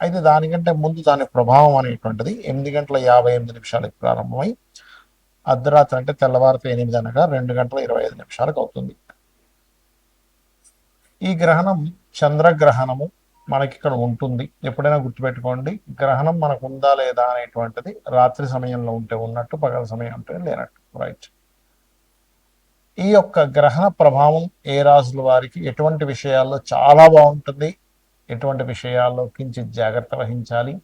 అయితే దానికంటే ముందు దాని ప్రభావం అనేటువంటిది ఎనిమిది గంటల యాభై ఎనిమిది నిమిషాలకు ప్రారంభమై అర్ధరాత్రి అంటే తెల్లవారితో ఎనిమిది అనగా రెండు గంటల ఇరవై ఐదు నిమిషాలకు అవుతుంది. ఈ గ్రహణం చంద్రగ్రహణము మనకి ఇక్కడ ఉంటుంది. ఎప్పుడైనా గుర్తుపెట్టుకోండి గ్రహణం మనకు ఉందా లేదా అనేటువంటిది రాత్రి సమయంలో ఉంటే ఉన్నట్టు పగల సమయం ఉంటే లేనట్టు. రైట్ ఈ యొక్క గ్రహణ ప్రభావం ఏ రాజుల వారికి ఎటువంటి విషయాల్లో చాలా బాగుంటుంది ఎటువంటి విషయాల్లో కించిత్ జాగ్రత్త వహించాలి?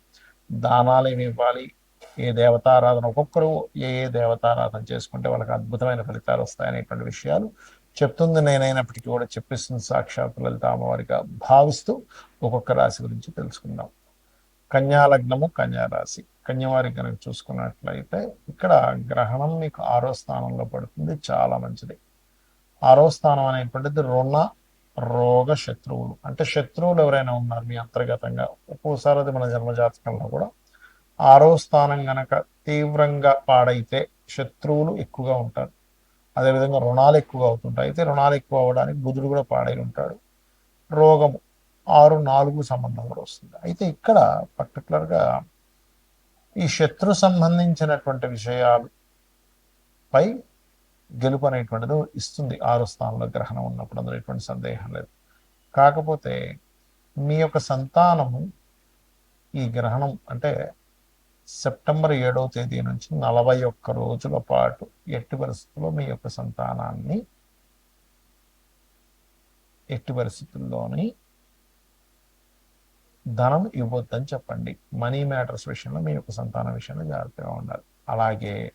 దానాలు ఏమి ఇవ్వాలి? ఏ దేవతారాధన ఒక్కొక్కరు ఏ ఏ దేవతారాధన చేసుకుంటే వాళ్ళకి అద్భుతమైన ఫలితాలు వస్తాయనేటువంటి విషయాలు చెప్తుంది. నేనైనప్పటికీ కూడా చెప్పిస్తుంది సాక్షాత్ లలిత అమ్మవారిగా భావిస్తూ ఒక్కొక్క రాశి గురించి తెలుసుకుందాం. కన్యా లగ్నము కన్యా రాశి. కన్యవారి కనుక చూసుకున్నట్లయితే ఇక్కడ గ్రహణం మీకు ఆరో స్థానంలో పడుతుంది. చాలా మంచిది. ఆరో స్థానం అనేటువంటిది రుణ రోగ శత్రువులు అంటే శత్రువులు ఎవరైనా ఉన్నారు మీ అంతర్గతంగా ఒక్కోసారి అది మన జన్మజాతకంలో కూడా. ఆరో స్థానం గనక తీవ్రంగా పాడైతే శత్రువులు ఎక్కువగా ఉంటారు. అదేవిధంగా రుణాలు ఎక్కువగా అవుతుంటాయి. అయితే రుణాలు ఎక్కువ అవ్వడానికి బుధుడు కూడా పాడై ఉంటాడు. రోగము. ఆరు నాలుగు సంబంధం కూడా వస్తుంది. అయితే ఇక్కడ పర్టికులర్గా ఈ శత్రు సంబంధించినటువంటి విషయాలు పై గెలుపు అనేటువంటిది ఇస్తుంది. ఆరు స్థానంలో గ్రహణం ఉన్నప్పుడు అందులో ఎటువంటి సందేహం లేదు. కాకపోతే మీ యొక్క సంతానము ఈ గ్రహణం అంటే సెప్టెంబర్ ఏడవ తేదీ నుంచి నలభై ఒక్క రోజుల పాటు ఎట్టి పరిస్థితుల్లో మీ యొక్క సంతానాన్ని ఎట్టి పరిస్థితుల్లోని ధనం ఇవ్వద్దని చెప్పండి. మనీ మ్యాటర్స్ విషయంలో మీ యొక్క సంతాన విషయంలో జాగ్రత్తగా ఉండాలి. అలాగే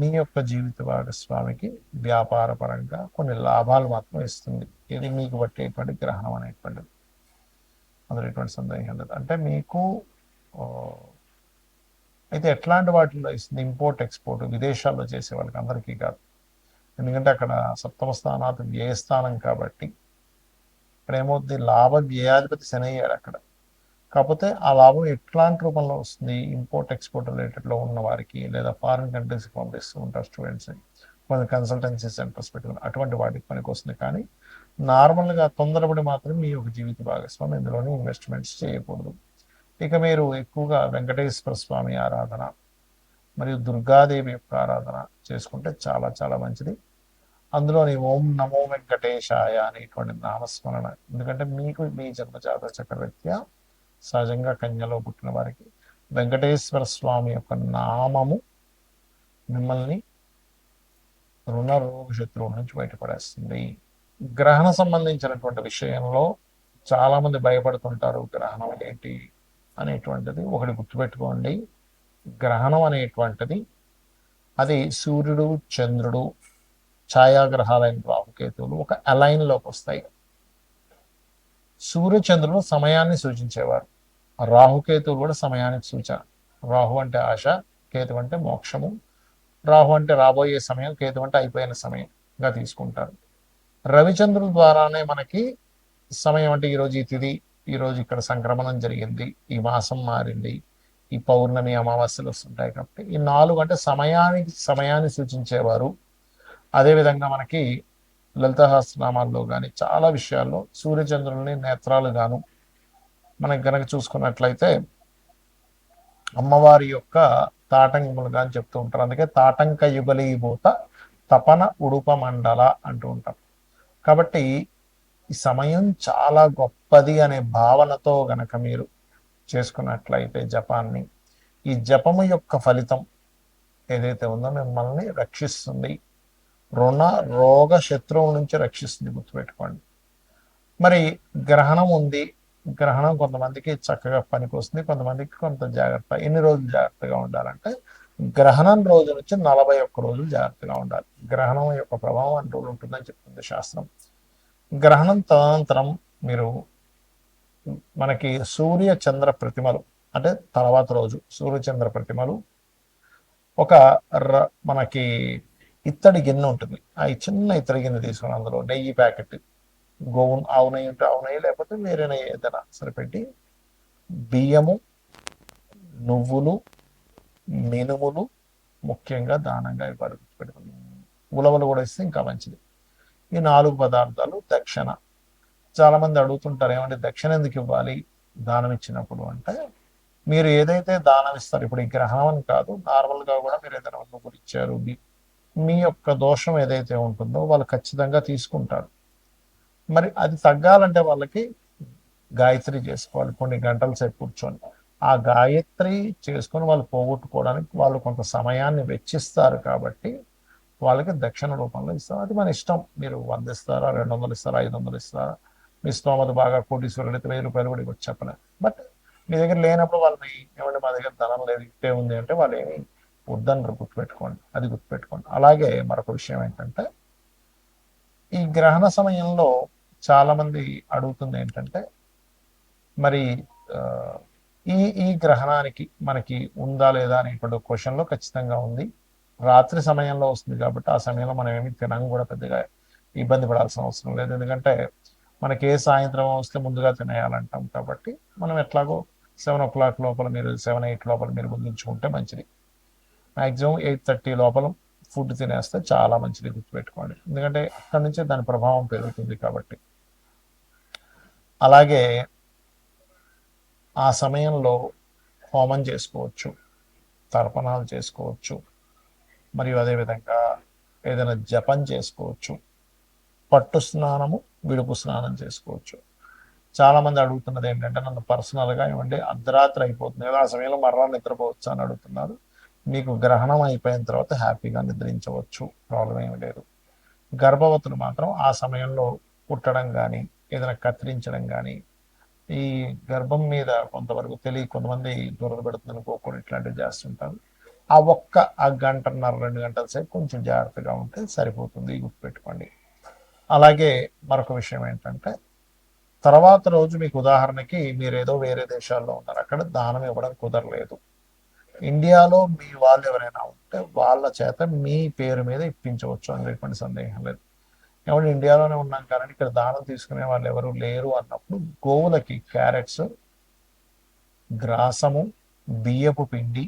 మీ యొక్క జీవిత భాగస్వామికి వ్యాపార పరంగా కొన్ని లాభాలు మాత్రం ఇస్తుంది. ఇది మీకు పట్టేటువంటి గ్రహణం అనేటువంటిది. అందులో ఎటువంటి సందేహం లేదు. అంటే మీకు అయితే ఎట్లాంటి వాటిల్లో ఇస్తుంది? ఇంపోర్ట్ ఎక్స్పోర్ట్ విదేశాల్లో చేసే వాళ్ళకి అందరికీ కాదు. ఎందుకంటే అక్కడ సప్తమ స్థానాత్ వ్యయస్థానం కాబట్టి ఇక్కడ ఏమవుతుంది లాభ వ్యయాధిపతి శని అయ్యాడు అక్కడ. కాకపోతే ఆ లాభం ఎట్లాంటి రూపంలో వస్తుంది? ఇంపోర్ట్ ఎక్స్పోర్ట్ రిలేటెడ్లో ఉన్న వారికి లేదా ఫారిన్ కంట్రీస్కి పంపిస్తూ ఉంటారు స్టూడెంట్స్ కొన్ని కన్సల్టెన్సీ సెంటర్స్ పెట్టుకుని అటువంటి వాటికి పనికి వస్తుంది. కానీ నార్మల్గా తొందరపడి మాత్రం మీ యొక్క జీవిత భాగస్వామి ఇందులోనే ఇన్వెస్ట్మెంట్స్ చేయకూడదు. ఇక మీరు ఎక్కువగా వెంకటేశ్వర స్వామి ఆరాధన మరియు దుర్గాదేవి యొక్క ఆరాధన చేసుకుంటే చాలా చాలా మంచిది. అందులోని ఓం నమో వెంకటేశాయ అనేటువంటి నామస్మరణ. ఎందుకంటే మీకు మీ జన్మజాత చక్రవర్త్య సహజంగా కన్యలో పుట్టిన వారికి. వెంకటేశ్వర స్వామి యొక్క నామము మిమ్మల్ని రుణ రోగ శత్రువు నుంచి బయటపడేస్తుంది. గ్రహణ సంబంధించినటువంటి విషయంలో చాలామంది భయపడుతుంటారు గ్రహణం ఏంటి అనేటువంటిది. ఒకటి గుర్తుపెట్టుకోండి గ్రహణం అనేటువంటిది అది సూర్యుడు చంద్రుడు ఛాయాగ్రహాలైన రాహుకేతువులు ఒక అలైన్లోకి వస్తాయి. సూర్యచంద్రుడు సమయాన్ని సూచించేవారు. రాహుకేతువులు కూడా సమయానికి సూచన. రాహు అంటే ఆశ కేతు అంటే మోక్షము. రాహు అంటే రాబోయే సమయం కేతు అంటే అయిపోయిన సమయంగా తీసుకుంటారు. రవిచంద్రుల ద్వారానే మనకి సమయం అంటే ఈరోజు ఈ తిథి ఈరోజు ఇక్కడ సంక్రమణం జరిగింది ఈ మాసం మారింది ఈ పౌర్ణమి అమావాస్యలు వస్తుంటాయి కాబట్టి ఈ నాలుగు అంటే సమయానికి సమయాన్ని సూచించేవారు. అదేవిధంగా మనకి లలితహాస్నామాల్లో కానీ చాలా విషయాల్లో సూర్యచంద్రుల్ని నేత్రాలు మనం కనుక గనక చూసుకున్నట్లయితే అమ్మవారి యొక్క తాటంకములుగా అని చెప్తూ ఉంటారు. అందుకే తాటంక యుగలీభూత తపన ఉడుప మండల అంటూ ఉంటాం కాబట్టి ఈ సమయం చాలా గొప్పది అనే భావనతో గనక మీరు చేసుకున్నట్లయితే జపాన్ని ఈ జపము యొక్క ఫలితం ఏదైతే ఉందో మిమ్మల్ని రక్షిస్తుంది. రుణ రోగ శత్రువు నుంచి రక్షిస్తుంది గుర్తుపెట్టుకోండి. మరి గ్రహణం ఉంది. గ్రహణం కొంతమందికి చక్కగా పనికి వస్తుంది కొంతమందికి కొంత జాగ్రత్త. ఎన్ని రోజులు జాగ్రత్తగా ఉండాలంటే గ్రహణం రోజు నుంచి నలభై ఒక్క రోజులు జాగ్రత్తగా ఉండాలి. గ్రహణం యొక్క ప్రభావం అన్ని రోజులు ఉంటుందని చెప్తుంది శాస్త్రం. గ్రహణం తదనంతరం మీరు మనకి సూర్య చంద్ర ప్రతిమలు అంటే తర్వాత రోజు సూర్యచంద్ర ప్రతిమలు ఒక మనకి ఇత్తడి గిన్నె ఉంటుంది. ఆ చిన్న ఇత్తడి గిన్నె తీసుకుని అందులో నెయ్యి ప్యాకెట్ గోవును ఆవు ఉంటే ఆవు లేకపోతే వేరే ఏదైనా సరిపెట్టి బియ్యము నువ్వులు మినుములు ముఖ్యంగా దానంగా ఇవ్వాలి పెట్టుకుని ఉలవలు కూడా ఇస్తే ఇంకా మంచిది. ఈ నాలుగు పదార్థాలు దక్షిణ. చాలామంది అడుగుతుంటారు ఏమంటే దక్షిణ ఎందుకు ఇవ్వాలి దానం ఇచ్చినప్పుడు? అంటే మీరు ఏదైతే దానం ఇస్తారు ఇప్పుడు ఈ గ్రహణం అని కాదు నార్మల్గా కూడా మీరు ఏదైనా నువ్వులు ఇచ్చారు మీ యొక్క దోషం ఏదైతే ఉంటుందో వాళ్ళు ఖచ్చితంగా తీసుకుంటారు. మరి అది తగ్గాలంటే వాళ్ళకి గాయత్రి చేసుకోవాలి. కొన్ని గంటల సేపు కూర్చొని. ఆ గాయత్రి చేసుకొని వాళ్ళు పోగొట్టుకోవడానికి వాళ్ళు కొంత సమయాన్ని వెచ్చిస్తారు కాబట్టి వాళ్ళకి దక్షిణ రూపంలో ఇస్తారు. అది మన ఇష్టం. మీరు వంద ఇస్తారా రెండు వందలు ఇస్తారా ఐదు వందలు ఇస్తారా? మీ స్తోమత బాగా కోటీశ్వరుడు అయితే వెయ్యి రూపాయలు కూడా ఇవ్వచ్చు చెప్పలేదు బట్ మీ దగ్గర లేనప్పుడు వాళ్ళని ఏమంటే మా దగ్గర ధనం లేదు ఇట్టే ఉంది అంటే వాళ్ళు ఏమి వద్దన్నారు గుర్తుపెట్టుకోండి. అది గుర్తుపెట్టుకోండి. అలాగే మరొక విషయం ఏంటంటే ఈ గ్రహణ సమయంలో చాలా మంది అడుగుతుంది ఏంటంటే మరి ఈ ఈ గ్రహణానికి మనకి ఉందా లేదా అనేటువంటి క్వశ్చన్లో ఖచ్చితంగా ఉంది. రాత్రి సమయంలో వస్తుంది కాబట్టి ఆ సమయంలో మనం ఏమి తినం కూడా పెద్దగా ఇబ్బంది పడాల్సిన అవసరం లేదు. ఎందుకంటే మనకి ఏ సాయంత్రం వస్తే ముందుగా తినేయాలంటాం కాబట్టి మనం ఎట్లాగో సెవెన్ ఓ క్లాక్ లోపల మీరు సెవెన్ ఎయిట్ లోపల మీరు ముందుంచుకుంటే మంచిది. మ్యాక్సిమం ఎయిట్ థర్టీ లోపల ఫుడ్ తినేస్తే చాలా మంచిది గుర్తుపెట్టుకోండి. ఎందుకంటే అక్కడి నుంచే దాని ప్రభావం పెరుగుతుంది కాబట్టి. అలాగే ఆ సమయంలో హోమం చేసుకోవచ్చు తర్పణాలు చేసుకోవచ్చు మరియు అదేవిధంగా ఏదైనా జపం చేసుకోవచ్చు పట్టు స్నానము విడుపు స్నానం చేసుకోవచ్చు. చాలా మంది అడుగుతున్నది ఏంటంటే నన్ను పర్సనల్గా ఏమంటే అర్ధరాత్రి అయిపోతుంది కదా ఆ సమయంలో మరలా నిద్రపోవచ్చు అని అడుగుతున్నారు. మీకు గ్రహణం అయిపోయిన తర్వాత హ్యాపీగా నిద్రించవచ్చు ప్రాబ్లం ఏమి లేదు. గర్భవతులు మాత్రం ఆ సమయంలో పుట్టడం కానీ ఏదైనా కత్తిరించడం కానీ ఈ గర్భం మీద కొంతవరకు తెలియ కొంతమంది దూరం పెడుతుందని కోకొని ఇట్లాంటివి చేస్తుంటారు. ఆ ఒక్క ఆ గంటన్నర రెండు గంటల సేపు కొంచెం జాగ్రత్తగా ఉంటే సరిపోతుంది. గుర్తుపెట్టుకోండి అలాగే మరొక విషయం ఏంటంటే తర్వాత రోజు మీకు ఉదాహరణకి మీరు ఏదో వేరే దేశాల్లో ఉన్నారు. అక్కడ దానం ఇవ్వడం కుదరలేదు. ఇండియాలో మీ వాళ్ళు ఎవరైనా ఉంటే వాళ్ళ చేత మీ పేరు మీద ఇప్పించవచ్చు అనేటువంటి సందేహం లేదు. కాబట్టి ఇండియాలోనే ఉన్నాం కానీ ఇక్కడ దానం తీసుకునే వాళ్ళు ఎవరు లేరు అన్నప్పుడు గోవులకి క్యారెట్స్ గ్రాసము బియ్యపు పిండి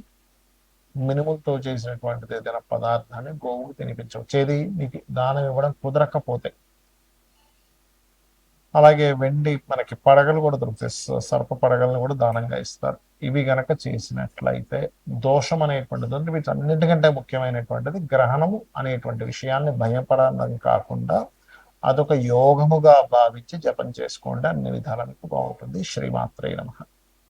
మినుములతో చేసినటువంటిది ఏదైనా పదార్థాన్ని గోవుకు తినిపించవచ్చు. ఏది? మీకు దానం ఇవ్వడం కుదరకపోతే. అలాగే వెండి మనకి పడగలు కూడా దొరుకుతాయి. సర్ప పడగలను కూడా దానంగా ఇస్తారు. ఇవి గనక చేసినట్లయితే దోషం అనేటువంటిది వీటి అన్నిటికంటే ముఖ్యమైనటువంటిది గ్రహణము అనేటువంటి విషయాన్ని భయపడడం కాకుండా అదొక యోగముగా భావించి జపం చేసుకోండి. అన్ని విధాలకు బాగుంటుంది. శ్రీమాత్రే నమ.